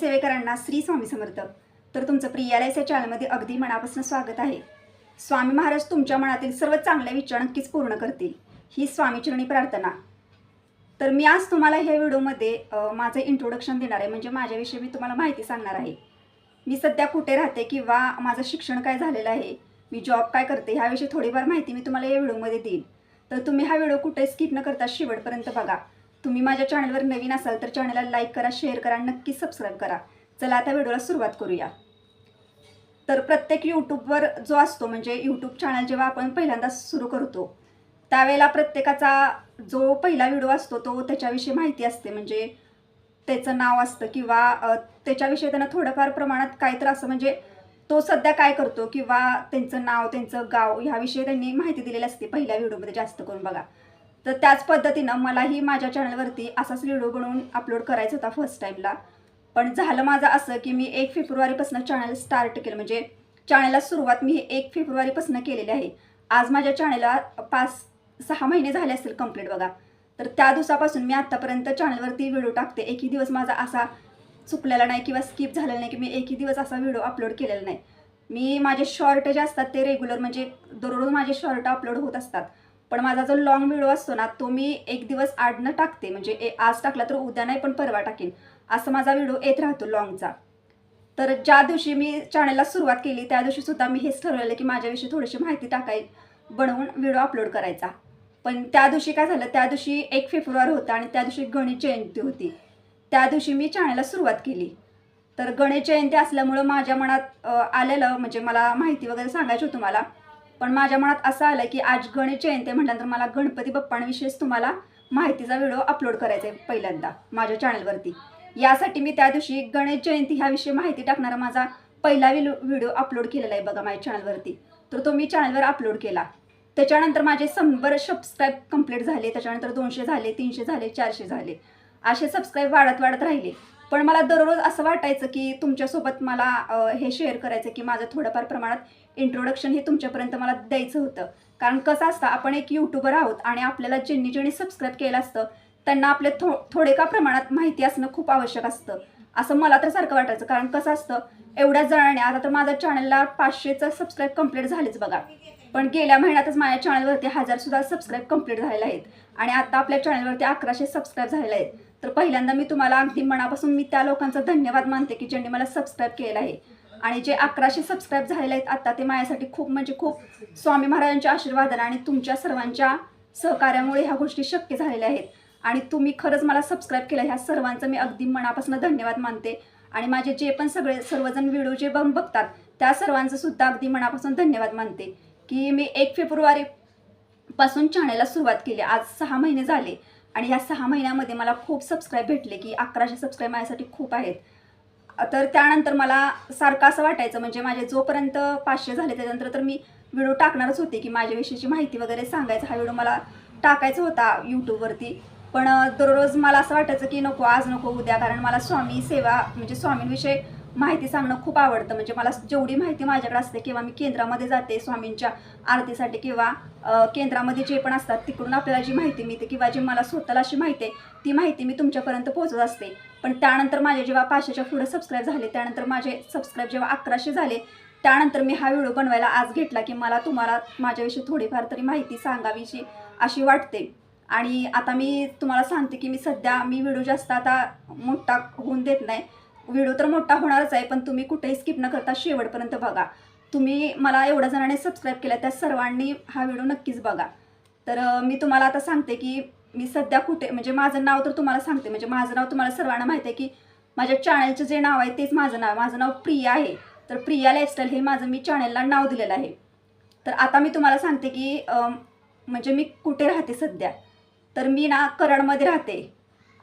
सेवेकरांना श्री स्वामी समर्थ. तर तुमचं प्रियालय या चॅनलमध्ये अगदी मनापासून स्वागत आहे. स्वामी महाराज तुमच्या मनातील सर्व चांगले विचार नक्कीच पूर्ण करतील. ही स्वामीचरणी प्रार्थना. तर मी आज तुम्हाला ह्या व्हिडिओमध्ये माझं इंट्रोडक्शन देणार आहे. म्हणजे माझ्याविषयी मी तुम्हाला माहिती सांगणार आहे. मी सध्या कुठे राहते किंवा माझं शिक्षण काय झालेलं आहे मी जॉब काय करते ह्याविषयी थोडीफार माहिती मी तुम्हाला या व्हिडिओमध्ये देईन. तर तुम्ही हा व्हिडिओ कुठे स्किप न करता शेवटपर्यंत बघा. तुम्ही माझ्या चॅनलवर नवीन असाल तर चॅनलला लाईक करा शेअर करा नक्की सबस्क्राईब करा. चला आता व्हिडिओला सुरुवात करूया. तर प्रत्येक यूट्यूबवर जो असतो म्हणजे यूट्यूब चॅनल जेव्हा आपण पहिल्यांदा सुरू करतो त्यावेळेला प्रत्येकाचा जो पहिला व्हिडिओ असतो तो त्याच्याविषयी माहिती असते. म्हणजे त्याचं नाव असतं किंवा त्याच्याविषयी त्यांना थोडंफार प्रमाणात काय तर असं म्हणजे तो सध्या काय करतो किंवा त्यांचं नाव त्यांचं गाव ह्याविषयी त्यांनी माहिती दिलेली असते पहिल्या व्हिडिओमध्ये जास्त करून बघा. तर त्याच पद्धतीनं मलाही माझ्या चॅनलवरती असाच व्हिडिओ बनवून अपलोड करायचा होता फर्स्ट टाईमला पण झालं माझं असं की मी एक फेब्रुवारीपासून चॅनल स्टार्ट केलं. म्हणजे चॅनलला सुरुवात मी एक फेब्रुवारीपासून केलेली आहे. आज माझ्या चॅनलला पाच सहा महिने झाले असतील कंप्लीट बघा. तर त्या दिवसापासून मी आत्तापर्यंत चॅनलवरती व्हिडिओ टाकते. एकही दिवस माझा असा चुकलेला नाही किंवा स्किप झालेला नाही की मी एकही दिवस असा व्हिडिओ अपलोड केलेला नाही. मी माझे शॉर्ट जे असतात ते रेग्युलर म्हणजे दररोज माझे शॉर्ट अपलोड होत असतात. पण माझा जो लॉंग व्हिडिओ असतो ना तो मी एक दिवस आडनं टाकते. म्हणजे ए- आज टाकला तर उद्या नाही पण परवा टाकेन. असं माझा व्हिडिओ येत राहतो लॉंगचा तर ज्या दिवशी मी चॅनलला सुरुवात केली त्या दिवशी सुद्धा मी हेच ठरवलेलं की माझ्याविषयी थोडीशी माहिती टाकाय बनवून व्हिडिओ अपलोड करायचा. पण त्या दिवशी काय झालं त्या दिवशी एक फेब्रुवारी होता आणि त्या दिवशी गणेश जयंती होती. त्या दिवशी मी चॅनलला सुरुवात केली. तर गणेश जयंती असल्यामुळं माझ्या मनात आलेलं म्हणजे मला माहिती वगैरे सांगायची होती मला पण माझ्या मनात असं आलं की आज गणेश जयंती म्हटल्यानंतर मला गणपती बाप्पांविषयीच तुम्हाला माहितीचा व्हिडिओ अपलोड करायचा आहे पहिल्यांदा माझ्या चॅनलवरती यासाठी मी त्या दिवशी गणेश जयंती ह्याविषयी माहिती टाकणारा माझा पहिला व्हिडिओ अपलोड केलेला आहे बघा माझ्या चॅनलवरती तर तो मी चॅनलवर अपलोड केला. त्याच्यानंतर माझे शंभर सबस्क्राईब कंप्लीट झाले. त्याच्यानंतर दोनशे झाले तीनशे झाले चारशे झाले. असे सबस्क्राईब वाढत वाढत राहिले. पण मला दररोज असं वाटायचं की तुमच्यासोबत मला हे शेअर करायचं की माझं थोडंफार प्रमाणात इंट्रोडक्शन हे तुमच्यापर्यंत मला द्यायचं होतं. कारण कसं असतं आपण एक यूट्यूबर आहोत आणि आपल्याला ज्यांनी ज्यांनी सबस्क्राईब केलं असतं त्यांना आपले थो थोडे का प्रमाणात माहिती असणं खूप आवश्यक असतं. असं मला तर सारखं वाटायचं. कारण कसं असतं एवढ्या जणांनी आता तर माझ्या चॅनलला पाचशेचं सबस्क्राईब कंप्लीट झालेच बघा. पण गेल्या महिन्यातच माझ्या चॅनलवरती हजारसुद्धा सबस्क्राईब कंप्लीट झालेले आहेत. आणि आता आपल्या चॅनलवरती अकराशे सबस्क्राईब झालेले आहेत. तर पहिल्यांदा मी तुम्हाला अगदी मनापासून मी त्या लोकांचा धन्यवाद मानते की ज्यांनी मला सबस्क्राईब केलं आहे. आणि जे अकराशे सबस्क्राईब झालेले आहेत आत्ता ते माझ्यासाठी खूप म्हणजे खूप स्वामी महाराजांच्या आशीर्वादाने आणि तुमच्या सर्वांच्या सहकार्यामुळे ह्या गोष्टी शक्य झालेल्या आहेत. आणि तुम्ही खरंच मला सबस्क्राईब केलं ह्या सर्वांचं मी अगदी मनापासून धन्यवाद मानते. आणि माझे जे पण सगळे सर्वजण व्हिडिओ जे बघ बघतात त्या सर्वांचं सुद्धा अगदी मनापासून धन्यवाद मानते. की मी एक फेब्रुवारीपासून चॅनलला सुरुवात केली. आज सहा महिने झाले. आणि या सहा महिन्यामध्ये मला खूप सबस्क्राईब भेटले की अकराशे सबस्क्राईब माझ्यासाठी खूप आहेत. तर त्यानंतर मला सारखं असं वाटायचं म्हणजे माझे जोपर्यंत पाचशे झाले त्याच्यानंतर तर मी व्हिडिओ टाकणारच होते की माझ्याविषयीची माहिती वगैरे सांगायचा. हा व्हिडिओ मला टाकायचा होता यूट्यूबवरती पण दररोज मला असं वाटायचं की नको आज नको उद्या. कारण मला स्वामी सेवा म्हणजे स्वामींविषयी माहिती सांगणं खूप आवडतं. म्हणजे मला जेवढी माहिती माझ्याकडे असते किंवा मी केंद्रामध्ये जाते स्वामींच्या आरतीसाठी किंवा केंद्रामध्ये जे पण असतात तिकडून आपल्याला जी माहिती मिळते किंवा जी मला स्वतःला अशी माहिती आहे ती माहिती मी तुमच्यापर्यंत पोहोचत असते. पण त्यानंतर माझे जेव्हा पाचशेच्या पुढे सबस्क्राईब झाले त्यानंतर माझे सबस्क्राईब जेव्हा अकराशे झाले त्यानंतर मी हा व्हिडिओ बनवायला आज घेतला की मला तुम्हाला माझ्याविषयी थोडीफार तरी माहिती सांगावीशी अशी वाटते. आणि आता मी तुम्हाला सांगते की मी सध्या मी व्हिडिओ जास्त आता मोठा होऊन देत नाही. व्हिडिओ तर मोठा होणारच आहे पण तुम्ही कुठेही स्किप न करता शेवटपर्यंत बघा. तुम्ही मला एवढ्या जणांनी सबस्क्राईब केला त्या सर्वांनी हा व्हिडिओ नक्कीच बघा. तर मी तुम्हाला आता सांगते की मी सध्या कुठे म्हणजे माझं नाव तर तुम्हाला सांगते म्हणजे माझं नाव तुम्हाला सर्वांना माहिती आहे की माझ्या चॅनलचं जे नाव आहे तेच माझं नाव माझं नाव प्रिया आहे. तर प्रिया लाईफस्टाईल हे माझं मी चॅनलला नाव दिलेलं आहे. तर आता मी तुम्हाला सांगते की म्हणजे मी कुठे राहते सध्या? तर मी ना कराडमध्ये राहते.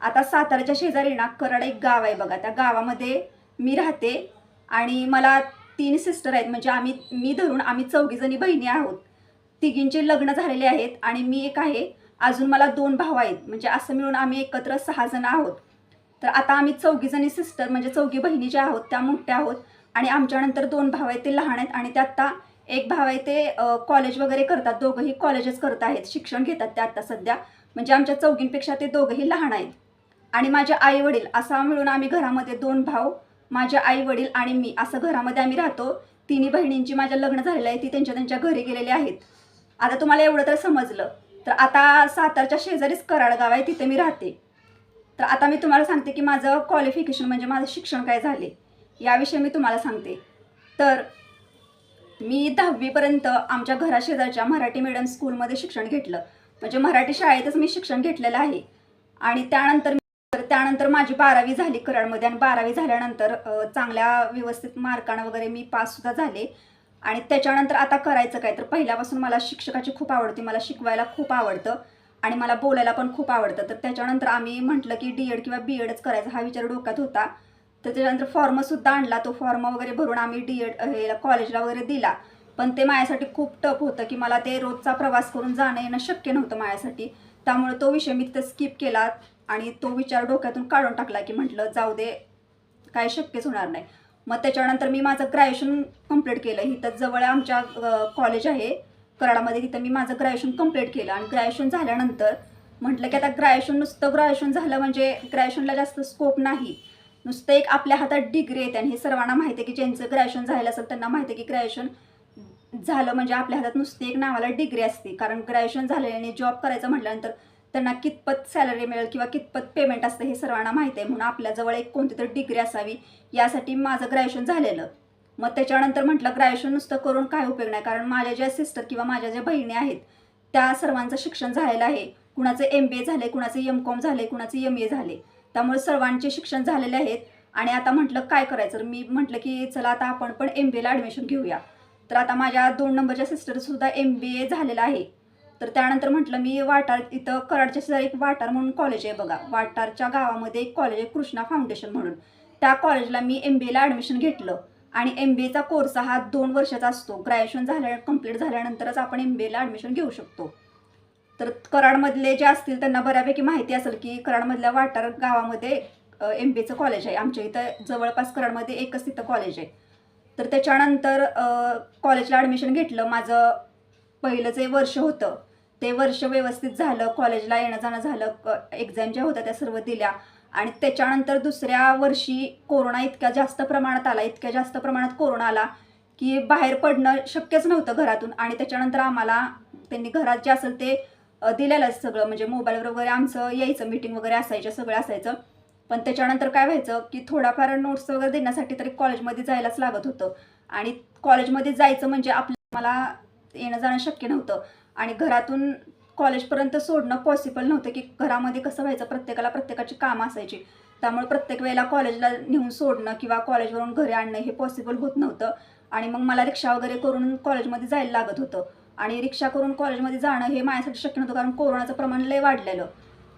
आता साताऱ्याच्या शेजारी ना कराड एक गाव आहे बघा. त्या गावामध्ये मी राहते आणि मला तीन सिस्टर आहेत. म्हणजे आम्ही मी धरून आम्ही चौघीजणी बहिणी आहोत. तिघींचे लग्न झालेले आहेत आणि मी एक आहे. अजून मला दोन भाऊ आहेत. म्हणजे असं मिळून आम्ही एकत्र सहाजण आहोत. तर आता आम्ही चौघीजणी सिस्टर म्हणजे चौघी बहिणी ज्या आहोत त्या मोठ्या आहोत आणि आमच्यानंतर दोन भाव आहेत ते लहान आहेत आणि ते आत्ता एक भाव आहे ते कॉलेज वगैरे करतात. दोघंही कॉलेजच करत आहेत. शिक्षण घेतात ते आत्ता सध्या. म्हणजे आमच्या चौघींपेक्षा ते दोघंही लहान आहेत. आणि माझे आई वडील असा मिळून आम्ही घरामध्ये दोन भाऊ माझे आई वडील आणि मी असं घरामध्ये आम्ही राहतो. तिन्ही बहिणींची माझ्या लग्न झालेलं आहे ती त्यांच्या त्यांच्या घरी गेलेली आहेत. आता तुम्हाला एवढं तर समजलं. तर आता सातारच्या शेजारीच कराड गाव आहे तिथे मी राहते. तर आता मी तुम्हाला सांगते की माझं क्वालिफिकेशन म्हणजे माझं शिक्षण काय झाले याविषयी मी तुम्हाला सांगते. तर मी दहावीपर्यंत आमच्या घराशेजारच्या मराठी मीडियम स्कूलमध्ये शिक्षण घेतलं. म्हणजे मराठी शाळेतच मी शिक्षण घेतलेलं आहे. आणि त्यानंतर त्यानंतर माझी बारावी झाली कराडमध्ये आणि बारावी झाल्यानंतर चांगल्या व्यवस्थित मार्कानं वगैरे मी पाससुद्धा झाले. आणि त्याच्यानंतर आता करायचं काय? तर पहिल्यापासून मला शिक्षकाची खूप आवडते मला शिकवायला खूप आवडतं आणि मला बोलायला पण खूप आवडतं. तर त्याच्यानंतर आम्ही म्हटलं की डी एड किंवा बी एडच करायचा हा विचार डोक्यात होता. तर त्याच्यानंतर फॉर्मसुद्धा आणला तो फॉर्म वगैरे भरून आम्ही डी एड हे कॉलेजला वगैरे दिला. पण ते माझ्यासाठी खूप टफ होतं की मला ते रोजचा प्रवास करून जाणं येणं शक्य नव्हतं माझ्यासाठी. त्यामुळे तो विषय मी तिथं स्किप केला. आणि तो विचार डोक्यातून काढून टाकला की म्हटलं जाऊ दे काय शक्यच होणार नाही. मग त्याच्यानंतर मी माझं ग्रॅज्युएशन कंप्लीट केलं. इथं जवळ आमच्या कॉलेज आहे. कराडामध्ये तिथं मी माझं ग्रॅज्युएशन कंप्लीट केलं. आणि ग्रॅज्युएशन झाल्यानंतर म्हटलं की आता ग्रॅज्युएशन नुसतं ग्रॅज्युएशन झालं म्हणजे ग्रॅज्युएशनला जास्त स्कोप नाही. नुसतं एक आपल्या हातात डिग्री येते. आणि हे सर्वांना माहिती आहे की ज्यांचं ग्रॅज्युएशन झालं असेल त्यांना माहिती आहे की ग्रॅज्युएशन झालं म्हणजे आपल्या हातात नुसती एक नावाला डिग्री असते. कारण ग्रॅज्युएशन झालेल्याने जॉब करायचं म्हटल्यानंतर त्यांना कितपत सॅलरी मिळेल किंवा कितपत पेमेंट असतं हे सर्वांना माहीत आहे. म्हणून आपल्याजवळ एक कोणती तरी डिग्री असावी यासाठी माझं ग्रॅज्युएशन झालेलं. मग त्याच्यानंतर म्हटलं ग्रॅज्युएशन नुसतं करून काय उपयोग नाही. कारण माझ्या ज्या सिस्टर किंवा माझ्या ज्या बहिणी आहेत त्या सर्वांचं शिक्षण झालेलं आहे. कुणाचं एम बी ए झाले कुणाचं एम कॉम झाले कुणाचं एम ए झाले. त्यामुळे सर्वांचे शिक्षण झालेले आहेत. आणि आता म्हटलं काय करायचं? मी म्हटलं की चला आता आपण पण एम बी एला ॲडमिशन घेऊया. तर आता माझ्या दोन नंबरच्या सिस्टरसुद्धा एम बी ए झालेलं आहे. तर त्यानंतर म्हटलं मी वाटार इथं कराडच्या शेजारी एक वाटार म्हणून कॉलेज आहे बघा. वाटारच्या गावामध्ये एक कॉलेज आहे कृष्णा फाउंडेशन म्हणून. त्या कॉलेजला मी एम बी एला ॲडमिशन घेतलं. आणि एम बी एचा कोर्स हा दोन वर्षाचा असतो. ग्रॅज्युएशन झाल्या कंप्लीट झाल्यानंतरच आपण एम बी एला ॲडमिशन घेऊ शकतो. तर कराडमधले जे असतील त्यांना बऱ्यापैकी माहिती असेल की कराडमधल्या वाटार गावामध्ये एम बी एचं कॉलेज आहे. आमच्या इथं जवळपास कराडमध्ये एकच तिथं कॉलेज आहे. तर त्याच्यानंतर कॉलेजला ॲडमिशन घेतलं. माझं पहिलं जे वर्ष होतं ते वर्ष व्यवस्थित झालं कॉलेजला येणं जाणं झालं एक्झाम ज्या होत्या त्या सर्व दिल्या. आणि त्याच्यानंतर दुसऱ्या वर्षी कोरोना इतक्या जास्त प्रमाणात आला इतक्या जास्त प्रमाणात कोरोना आला की बाहेर पडणं शक्यच नव्हतं घरातून. आणि त्याच्यानंतर आम्हाला त्यांनी घरात जे असेल ते दिलेलं दिलेलंच सगळं. म्हणजे मोबाईलवर वगैरे आमचं यायचं मीटिंग वगैरे असायचं सगळं असायचं. पण त्याच्यानंतर काय व्हायचं की थोडाफार नोट्स वगैरे देण्यासाठी तरी कॉलेजमध्ये जायलाच लागत होतं. आणि कॉलेजमध्ये जायचं म्हणजे आपल्याला मला येणं जाणं शक्य नव्हतं. आणि घरातून कॉलेजपर्यंत सोडणं पॉसिबल नव्हतं की घरामध्ये कसं व्हायचं? प्रत्येकाला प्रत्येकाची कामं असायची. त्यामुळे प्रत्येक वेळेला कॉलेजला नेऊन सोडणं किंवा कॉलेजवरून घरी आणणं हे पॉसिबल होत नव्हतं. आणि मग मला रिक्षा वगैरे करून कॉलेजमध्ये जायला लागत होतं. आणि रिक्षा करून कॉलेजमध्ये जाणं हे माझ्यासाठी शक्य नव्हतं कारण कोरोनाचं प्रमाण लय वाढलेलं.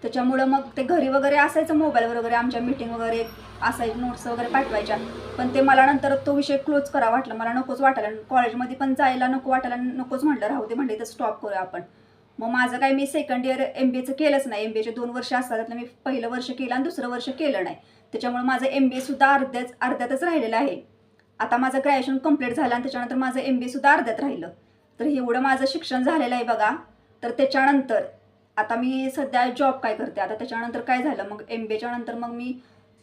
त्याच्यामुळं मग ते घरी वगैरे असायचं मोबाईलवर वगैरे आमच्या मीटिंग वगैरे असायचे नोट्स वगैरे पाठवायच्या. पण ते मला नंतर तो विषय क्लोज करा वाटलं. मला नकोच वाटायला. कॉलेजमध्ये पण जायला नको वाटायला. नकोच म्हटलं. राहू दे म्हणले तर स्टॉप करूया आपण. मग माझं काय मी सेकंड इयर एम बी एचं केलंच नाही. एम बी एचे दोन वर्ष असतात. त्यातलं मी पहिलं वर्ष केलं आणि दुसरं वर्ष केलं नाही. त्याच्यामुळे माझं एम बी एसुद्धा अर्ध्याच अर्ध्यातच राहिलेलं आहे. आता माझं ग्रॅज्युएशन कंप्लीट झालं आणि त्याच्यानंतर माझं एम बी एसुद्धा अर्ध्यात राहिलं. तर एवढं माझं शिक्षण झालेलं आहे बघा. तर त्याच्यानंतर आता मी सध्या जॉब काय करते? आता त्याच्यानंतर काय झालं? मग एम बी एच्या नंतर मग मी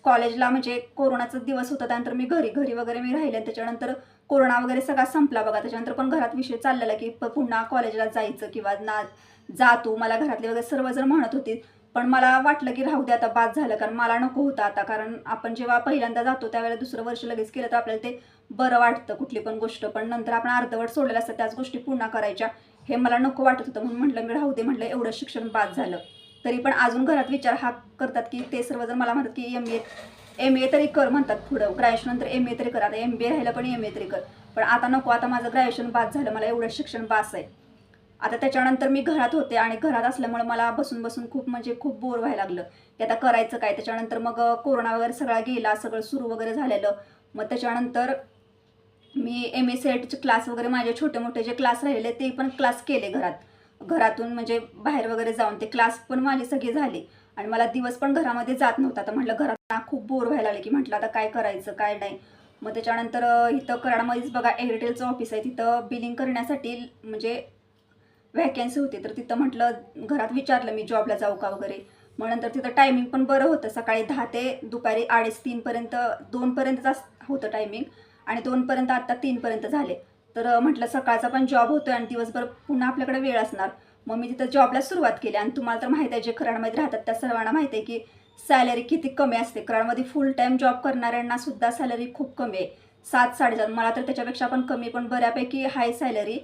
कॉलेजला म्हणजे कोरोनाचा दिवस होता त्यानंतर मी घरी घरी वगैरे मी राहिले. त्याच्यानंतर कोरोना वगैरे सगळा संपला बघा. त्याच्यानंतर पण घरात विषय चाललेला की पुन्हा कॉलेजला जायचं किंवा ना जा तू. मला घरातले वगैरे सर्वजण म्हणत होते. पण मला वाटलं की राहू दे आता बाद झालं. कारण मला नको होतं आता. कारण आपण जेव्हा पहिल्यांदा जातो त्यावेळेला दुसरं वर्ष लगेच केलं तर आपल्याला ते बरं वाटतं कुठली पण गोष्ट. पण नंतर आपण अर्धवट सोडलेलं असतं त्याच गोष्टी पुन्हा करायच्या. हे मला नको वाटत होतं म्हणून म्हटलं मी राहू दे म्हटलं एवढं शिक्षण बाद झालं. तरी पण अजून घरात विचार हा करतात की ते सर्वजण मला म्हणतात की एम ए एम ए तरी कर म्हणतात पुढं. ग्रॅज्युएशन नंतर एम ए तरी कर. आता एम बी ए राहिलं पण एम ए तरी कर. पण आता नको आता माझं ग्रॅज्युएशन बाद झालं. मला एवढं शिक्षण बास आहे. आता त्याच्यानंतर मी घरात होते आणि घरात असल्यामुळे मला बसून बसून खूप म्हणजे खूप बोर व्हायला लागलं. की आता करायचं काय? त्याच्यानंतर मग कोरोना वगैरे सगळा गेला सगळं सुरू वगैरे झालेलं. मग त्याच्यानंतर मी एम एस सी क्लास वगैरे माझे छोटे मोठे जे क्लास राहिलेले ते पण क्लास केले घरात. घरातून म्हणजे बाहेर वगैरे जाऊन ते क्लास पण माझे सगळे झाले. आणि मला दिवस पण घरामध्ये जात नव्हता. तर म्हटलं घरात खूप बोर व्हायला लागले की म्हटलं आता काय करायचं काय नाही. मग त्याच्यानंतर इथं कराडमध्येच बघा एअरटेलचं ऑफिस आहे. तिथं बिलिंग करण्यासाठी म्हणजे व्हॅकन्सी होती. तर तिथं म्हटलं घरात विचारलं मी जॉबला जाऊ का वगैरे. मग नंतर तिथं टायमिंग पण बरं होतं. सकाळी दहा ते दुपारी अडीच तीनपर्यंत दोनपर्यंतच होतं टायमिंग आणि दोनपर्यंत आत्ता तीनपर्यंत झाले. तर म्हटलं सकाळचा पण जॉब होतोय आणि दिवसभर पुन्हा आपल्याकडे वेळ असणार. मग मी तिथं जॉबला सुरुवात केली आणि तुम्हाला तर माहीत आहे जे खराडमध्ये राहतात त्या सर्वांना माहिती आहे की सॅलरी किती कमी असते. कराडमध्ये फुल टाईम जॉब करणाऱ्यांना सुद्धा सॅलरी खूप कमी आहे. सात साडेसात मला तर त्याच्यापेक्षा पण कमी पण बऱ्यापैकी हाय सॅलरी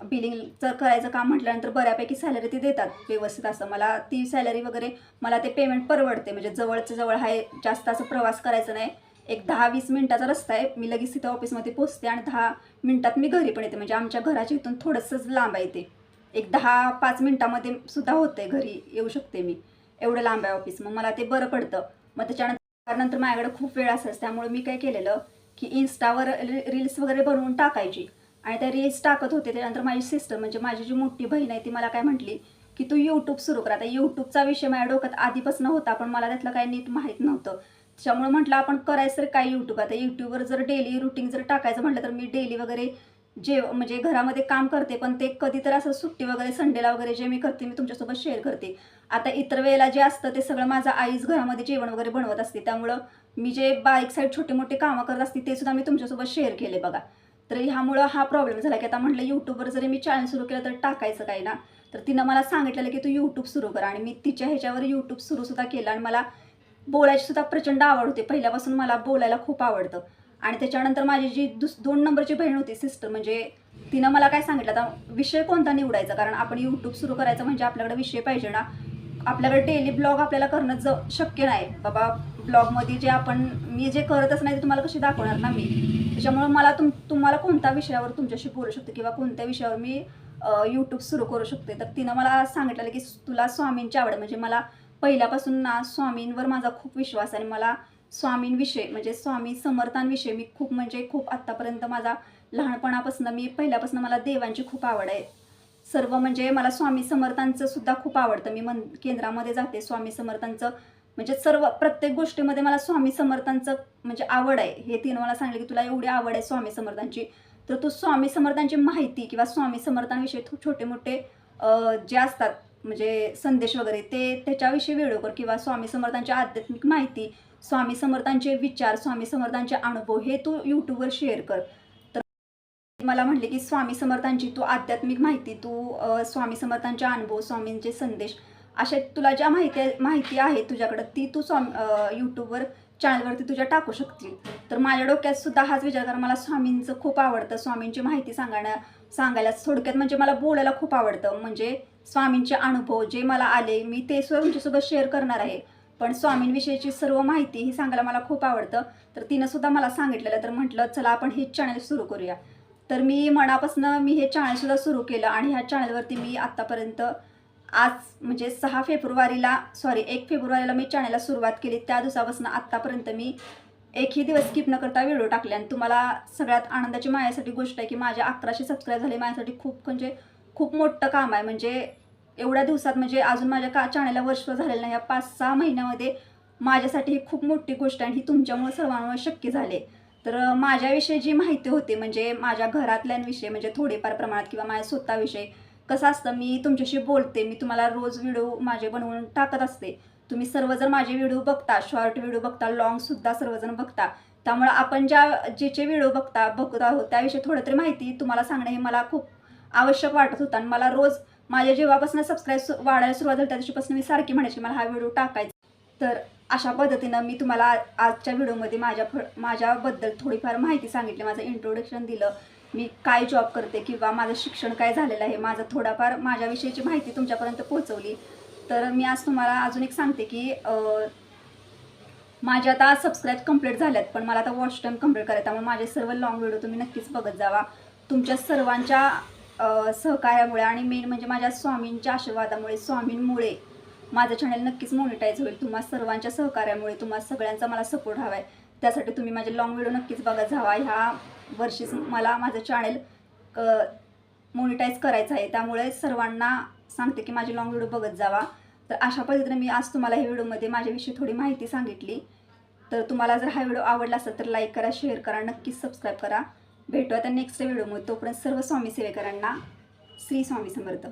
बिलिंग जर करायचं काम म्हटल्यानंतर बऱ्यापैकी सॅलरी ती देतात व्यवस्थित असं. मला ती सॅलरी वगैरे मला ते पेमेंट परवडते. म्हणजे जवळचं जवळ हाय जास्त असं प्रवास करायचा नाही. एक दहा वीस मिनिटाचा रस्ता आहे. मी लगेच तिथं ऑफिसमध्ये पोचते आणि दहा मिनटात मी घरी पण येते. म्हणजे आमच्या घराच्या इथून थोडंसंच लांब आहे ते. एक दहा पाच मिनिटामध्ये सुद्धा होते घरी येऊ शकते मी. एवढं लांब आहे ऑफिस मग मला ते बरं पडतं. मग त्याच्यानंतर नंतर माझ्याकडे खूप वेळ असायचा. त्यामुळे मी काय केलेलं की इन्स्टावर रील्स वगैरे बनवून टाकायची. आणि त्या रील्स टाकत होते. त्यानंतर माझी सिस्टर म्हणजे माझी जी मोठी बहीण आहे ती मला काय म्हटली की तू यूट्यूब सुरू कर. आता यूट्यूबचा विषय माझ्या डोक्यात आधीपासून होता पण मला त्यातलं काही नीट माहीत नव्हतं. त्यामुळे म्हटलं आपण करायचं तर काय यूट्यूब आता यूट्यूबवर जर डेली रुटीन जर टाकायचं म्हटलं तर मी डेली वगैरे जे म्हणजे घरामध्ये काम करते पण ते कधी तर असं सुट्टी वगैरे संडेला वगैरे जे मी करते मी तुमच्यासोबत शेअर करते. आता इतर वेळेला जे असतं ते सगळं माझं आईच घरामध्ये जेवण वगैरे बनवत असते. त्यामुळं मी जे बारीक साईड छोटे मोठे कामं करत असते ते सुद्धा मी तुमच्यासोबत शेअर केले बघा. तर ह्यामुळं हा प्रॉब्लेम झाला की आता म्हटलं यूट्यूबवर जरी मी चॅनल सुरू केलं तर टाकायचं काय ना? तर तिनं मला सांगितलेलं की तू यूट्यूब सुरू कर. आणि मी तिच्या ह्याच्यावर यूट्यूब सुरूसुद्धा केलं आणि मला बोलायची सुद्धा प्रचंड आवड होती. पहिल्यापासून मला बोलायला खूप आवडतं. आणि त्याच्यानंतर माझी जी दुस दोन नंबरची बहीण होती सिस्टर म्हणजे तिनं मला काय सांगितलं आता विषय कोणता निवडायचा? कारण आपण यूट्यूब सुरू करायचं म्हणजे आपल्याकडे विषय पाहिजे ना. आपल्याकडे डेली ब्लॉग आपल्याला करणं ज शक्य नाही. बाबा ब्लॉगमध्ये जे आपण मी जे करतच नाही ते तुम्हाला कशी दाखवणार ना मी? त्याच्यामुळं मला तुम तुम्हाला कोणत्या विषयावर तुमच्याशी बोलू शकते किंवा कोणत्या विषयावर मी यूट्यूब सुरू करू शकते? तर तिनं मला सांगितलेलं की तुला स्वामींची आवड म्हणजे मला पहिल्यापासून ना स्वामींवर माझा खूप विश्वास आहे आणि मला स्वामींविषयी म्हणजे स्वामी समर्थांविषयी मी खूप म्हणजे खूप आत्तापर्यंत माझा लहानपणापासून मी पहिल्यापासून मला देवांची खूप आवड आहे. सर्व म्हणजे मला स्वामी समर्थांचं सुद्धा खूप आवडतं. मी मन केंद्रामध्ये जाते स्वामी समर्थांचं म्हणजे सर्व प्रत्येक गोष्टीमध्ये मला स्वामी समर्थांचं म्हणजे आवड आहे. हे तिनं मला सांगितलं की तुला एवढी आवड आहे स्वामी समर्थांची. तर तू स्वामी समर्थांची माहिती किंवा स्वामी समर्थांविषयी छोटे मोठे जे असतात म्हणजे संदेश वगैरे ते त्याच्याविषयी व्हिडिओ कर किंवा स्वामी समर्थांची आध्यात्मिक माहिती स्वामी समर्थांचे विचार स्वामी समर्थांचे अनुभव हे तू यूट्यूबवर शेअर कर. तर मला म्हटले की स्वामी समर्थांची तू आध्यात्मिक माहिती तू स्वामी समर्थांचे अनुभव स्वामींचे संदेश अशा तुला ज्या माहिती माहिती आहे तुझ्याकडं ती तू स्वामी यूट्यूबवर चॅनलवरती तुझ्या टाकू शकतील. तर माझ्या डोक्यात सुद्धा हाच विचार कारण मला स्वामींचं खूप आवडतं स्वामींची माहिती सांगण्या सांगायला थोडक्यात म्हणजे मला बोलायला खूप आवडतं. म्हणजे स्वामींचे अनुभव जे मला आले मी ते सुद्धा तुमच्यासोबत शेअर करणार आहे. पण स्वामींविषयीची सर्व माहिती ही सांगायला मला खूप आवडतं. तर तिनं सुद्धा मला सांगितलेलं तर म्हटलं चला आपण हे चॅनल सुरू करूया. तर मी मनापासून मी हे चॅनलसुद्धा सुरू केलं आणि ह्या चॅनलवरती मी आत्तापर्यंत आज म्हणजे सहा फेब्रुवारीला सॉरी एक फेब्रुवारीला मी चॅनलला सुरुवात केली. त्या दिवसापासून आत्तापर्यंत मी एकही दिवस स्किप न करता व्हिडिओ टाकले. आणि तुम्हाला सगळ्यात आनंदाची माझ्यासाठी गोष्ट आहे की माझ्या अकराशे सबस्क्राईब झाले. माझ्यासाठी खूप म्हणजे खूप मोठं काम आहे. म्हणजे एवढ्या दिवसात म्हणजे अजून माझ्या का चॅनलला वर्ष झालेलं नाही या पाच सहा महिन्यामध्ये माझ्यासाठी ही खूप मोठी गोष्ट आहे आणि ही तुमच्यामुळे सर्वांमुळे शक्य झाले. तर माझ्याविषयी जी माहिती होती म्हणजे माझ्या घरातल्यांविषयी म्हणजे थोडेफार प्रमाणात किंवा माझ्या स्वतःविषयी कसं असतं मी तुमच्याशी बोलते मी तुम्हाला रोज व्हिडिओ माझे बनवून टाकत असते. तुम्ही सर्वजण माझे व्हिडिओ बघता शॉर्ट व्हिडिओ बघता लॉंगसुद्धा सर्वजण बघता. त्यामुळं आपण ज्या जे जे व्हिडिओ बघता बघत आहोत त्याविषयी थोडं तरी माहिती तुम्हाला सांगणं हे मला खूप आवश्यक वाटत होता आणि मला रोज माझ्या जेव्हापासून सबस्क्राईब वाढायला सुरुवात झाली. त्या दिवशीपासून मी सारखी म्हणायची मला हा व्हिडिओ टाकायचा तर अशा पद्धतीनं मी तुम्हाला आजच्या व्हिडिओमध्ये माझ्या फ- माझ्याबद्दल थोडीफार माहिती सांगितली माझं इंट्रोडक्शन दिलं. मी काय जॉब करते किंवा माझं शिक्षण काय झालेलं आहे माझं थोडाफार माझ्याविषयीची माहिती तुमच्यापर्यंत पोहोचवली. तर मी आज तुम्हाला अजून एक सांगते की माझ्या माझे आता सबस्क्राईब कंप्लीट झाल्यात पण मला आता वॉच टाईम कंप्लीट करायचा त्यामुळे माझे सर्व लॉंग व्हिडिओ तुम्ही नक्कीच बघत जावा. तुमच्या सर्वांच्या सहकार्यामुळे आणि मेन म्हणजे माझ्या स्वामींच्या आशीर्वादामुळे स्वामींमुळे माझं चॅनल नक्कीच मॉनिटाईज होईल. तुम्हा सर्वांच्या सहकार्यामुळे तुम्हा सगळ्यांचा मला सपोर्ट हवा आहे त्यासाठी तुम्ही माझे लॉंग व्हिडिओ नक्कीच बघत जावा. ह्या वर्षीच मला माझं चॅनल मॉनिटाईज करायचं आहे. त्यामुळे सर्वांना सांगते की माझे लॉंग व्हिडिओ बघत जावा. तर अशा पद्धतीने मी आज तुम्हाला ह्या व्हिडिओमध्ये माझ्याविषयी थोडी माहिती सांगितली. तर तुम्हाला जर हा व्हिडिओ आवडला असेल तर लाईक करा शेअर करा नक्कीच सबस्क्राईब करा. भेटू आता नेक्स्ट व्हिडिओमध्ये तोपर्यंत सर्व स्वामी सेवेकरांना श्री स्वामी समर्थ.